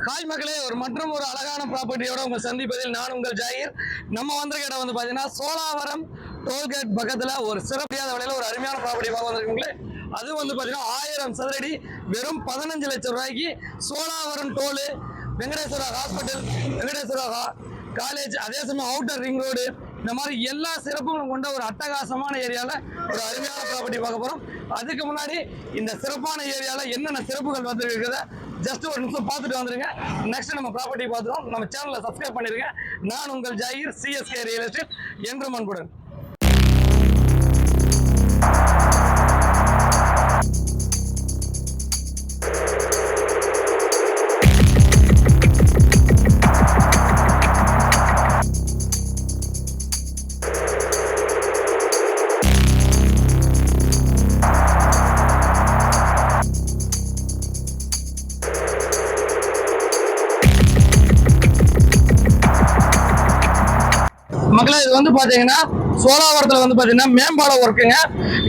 Hi மக்களே ஒரு மற்றும் ஒரு அழகான ப்ராப்பர்ட்டியோட உங்க சந்திப்பதில் நான் உங்கள் ஜாகிர் நம்ம வந்திருக்க இடம் வந்து பாத்தீங்கன்னா சோலாவரம் டோல்கேட் பக்கத்துல ஒரு சிறப்பியாத விலையில ஒரு அருமையான ப்ராப்பர்ட்டி பார்க்க வந்திருக்கீங்களே அது வந்து பாத்தீங்கன்னா ஆயிரம் சதுரடி வெறும் பதினஞ்சு லட்சம் ரூபாய்க்கு Sholavaram toll Venkateswara hospital Venkateswara college அதே சமயம் அவுட்டர் ரிங் ரோடு இந்த மாதிரி எல்லா சிறப்புகளும் கொண்ட ஒரு அட்டகாசமான ஏரியாவில் ஒரு அருமையான ப்ராப்பர்ட்டி பார்க்க போகிறோம் அதுக்கு முன்னாடி இந்த சிறப்பான ஏரியாவில் என்னென்ன சிறப்புகள் வந்துருக்கிறத ஜஸ்ட் ஒரு நிமிஷம் பார்த்துட்டு வந்துருங்க. நெக்ஸ்ட் நம்ம ப்ராப்பர்ட்டி பார்த்துருவோம். நம்ம சேனலை சப்ஸ்கிரைப் பண்ணிருங்க. நான் உங்கள் ஜாகிர் சிஎஸ்கே ரியல் எஸ்டேட் என்று அன்புடன் மக்களே இது வந்து பார்த்தீங்கன்னா சோலாவரத்தில் வந்து பார்த்தீங்கன்னா மேம்பால ஒர்க்குங்க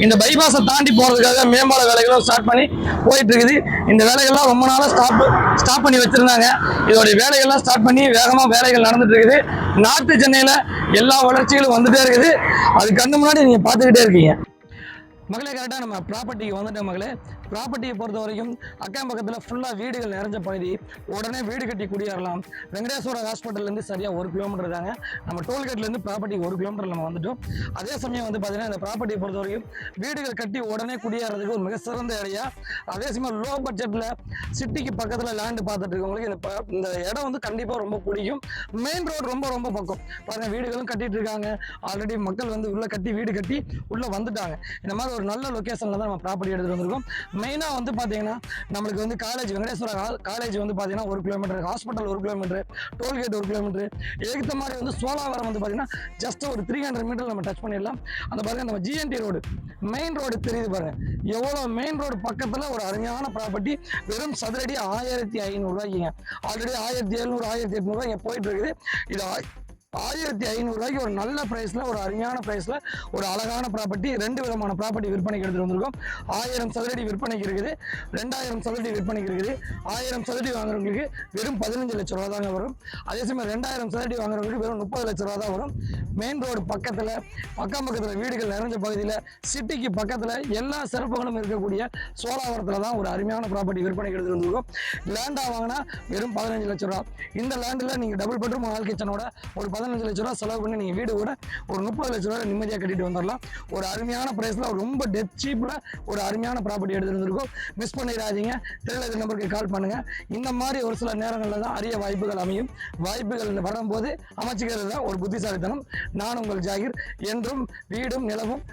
இந்த பைபாஸை தாண்டி போகிறதுக்காக மேம்பால வேலைகளும் ஸ்டார்ட் பண்ணி போயிட்டு இருக்குது இந்த வேலைகள்லாம் ரொம்ப நாளாக ஸ்டாப் ஸ்டாப் பண்ணி வச்சுருந்தாங்க. இதோடைய வேலைகள்லாம் ஸ்டார்ட் பண்ணி வேகமாக வேலைகள் நடந்துட்டு இருக்குது நார்த்து சென்னையில் எல்லா வளர்ச்சிகளும் வந்துட்டே இருக்குது. அது கண்ணு முன்னாடி நீங்கள் பார்த்துக்கிட்டே இருக்கீங்க. மகளே கரெக்டாக நம்ம ப்ராப்பர்ட்டிக்கு வந்துட்டோம் மகளே. ப்ராப்பர்ட்டியை பொறுத்த வரைக்கும் அக்கம் பக்கத்தில் ஃபுல்லாக வீடுகள் நிறைஞ்ச பகுதி. உடனே வீடு கட்டி குடியேறலாம். வெங்கடேஸ்வரர் ஹாஸ்பிட்டல்லேருந்து சரியாக ஒரு கிலோமீட்டர் தாங்க நம்ம டோல்கேட்லேருந்து ப்ராப்பர்ட்டிக்கு ஒரு கிலோமீட்டர் நம்ம வந்துட்டோம். அதே சமயம் வந்து பார்த்தீங்கன்னா இந்த ப்ராப்பர்ட்டியை பொறுத்த வரைக்கும் வீடுகள் கட்டி உடனே குடியேறதுக்கு ஒரு மிக சிறந்த இடையா அதே சமயம் லோ பட்ஜெட்டில் சிட்டிக்கு பக்கத்தில் லேண்டு பார்த்துட்டு இருக்கவங்களுக்கு இந்த இந்த இடம் வந்து கண்டிப்பாக ரொம்ப பிடிக்கும். மெயின் ரோடு ரொம்ப ரொம்ப பக்கம். பாருங்கள் வீடுகளும் கட்டிட்டு இருக்காங்க. ஆல்ரெடி மக்கள் வந்து உள்ளே கட்டி வீடு கட்டி உள்ளே வந்துட்டாங்க. இந்த மாதிரி ஒரு நல்ல லொக்கேஷனில் தான் நம்ம ப்ராப்பர்ட்டி எடுத்துகிட்டு வந்திருக்கோம். மெயினாக வந்து பார்த்தீங்கன்னா நம்மளுக்கு வந்து காலேஜ் வெங்கடேஸ்வரா காலேஜ் வந்து பார்த்தீங்கன்னா ஒரு கிலோமீட்டர் ஹாஸ்பிட்டல் ஒரு கிலோமீட்டர் டோல்கேட் ஒரு கிலோமீட்டர் ஏற்ற மாதிரி வந்து சோலாவரம் வந்து பார்த்தீங்கன்னா ஜஸ்ட் ஒரு த்ரீ ஹண்ட்ரட் மீட்டர் நம்ம டச் பண்ணிடலாம். அந்த பாருங்க நம்ம ஜிஎன்டி ரோடு மெயின் ரோடு தெரியுது பாருங்க. எவ்வளோ மெயின் ரோடு பக்கத்தில் ஒரு அருமையான ப்ராப்பர்ட்டி வெறும் சதுரடி ஆயிரத்தி ஐநூறுரூவாய்க்குங்க ஆல்ரெடி ஆயிரத்தி எழுநூறு ஆயிரத்தி எட்நூறுவா இங்கே போயிட்டு இருக்குது. இது ஆயிரத்தி ஐநூறுரூவாய்க்கு ஒரு நல்ல ப்ரைஸில் ஒரு அருமையான ப்ரைஸில் ஒரு அழகான ப்ராப்பர்ட்டி ரெண்டு விதமான ப்ராப்பர்ட்டி விற்பனைக்கு எடுத்துகிட்டு வந்திருக்கோம். ஆயிரம் சதுரடி விற்பனைக்கு இருக்குது ரெண்டாயிரம் சதுரடி விற்பனைக்கு இருக்குது. ஆயிரம் சதுரடி வாங்குறவங்களுக்கு வெறும் பதினஞ்சு லட்ச ரூபா தாங்க வரும். அதே சமயம் ரெண்டாயிரம் சதுரடி வாங்குறவங்களுக்கு வெறும் முப்பது லட்ச ரூபா தான் வரும். மெயின் ரோடு பக்கத்தில் பக்கம் பக்கத்தில் வீடுகள் நிறைஞ்ச பகுதியில் சிட்டிக்கு பக்கத்தில் எல்லா சிறப்புகளும் இருக்கக்கூடிய சோலாவரத்தில் தான் ஒரு அருமையான ப்ராப்பர்ட்டி விற்பனைக்கு எடுத்துகிட்டு வந்திருக்கோம். லேண்டாக வாங்கினா வெறும் பதினஞ்சு லட்ச ரூபா. இந்த லேண்டில் நீங்கள் டபுள் பெட்ரூம் ஹால் கிச்சனோட ஒரு பதினஞ்சு லட்ச ரூபா செலவு பண்ணி நீங்கள் வீடு கூட ஒரு முப்பது லட்ச ரூபா நிம்மதியாக கட்டிட்டு வந்துடலாம் ஒரு அருமையான ப்ரைஸில் ரொம்ப டெத் சீப்பில் ஒரு அருமையான ப்ராப்பர்ட்டி எடுத்துருந்துருக்கோம் மிஸ் பண்ணிடாதீங்க. தெரியல நம்பருக்கு கால் பண்ணுங்கள் இந்த மாதிரி ஒரு சில நேரங்களில் தான் அரிய வாய்ப்புகள் அமையும். வாய்ப்புகள் வரும்போது அமைச்சுக்கிறது தான் ஒரு புத்திசாலித்தனம். நான் உங்கள் ஜாகிர். என்றும் வீடும் நிலவும்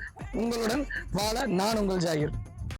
உங்களுடன் வாழ நான் உங்கள் ஜாகிர்.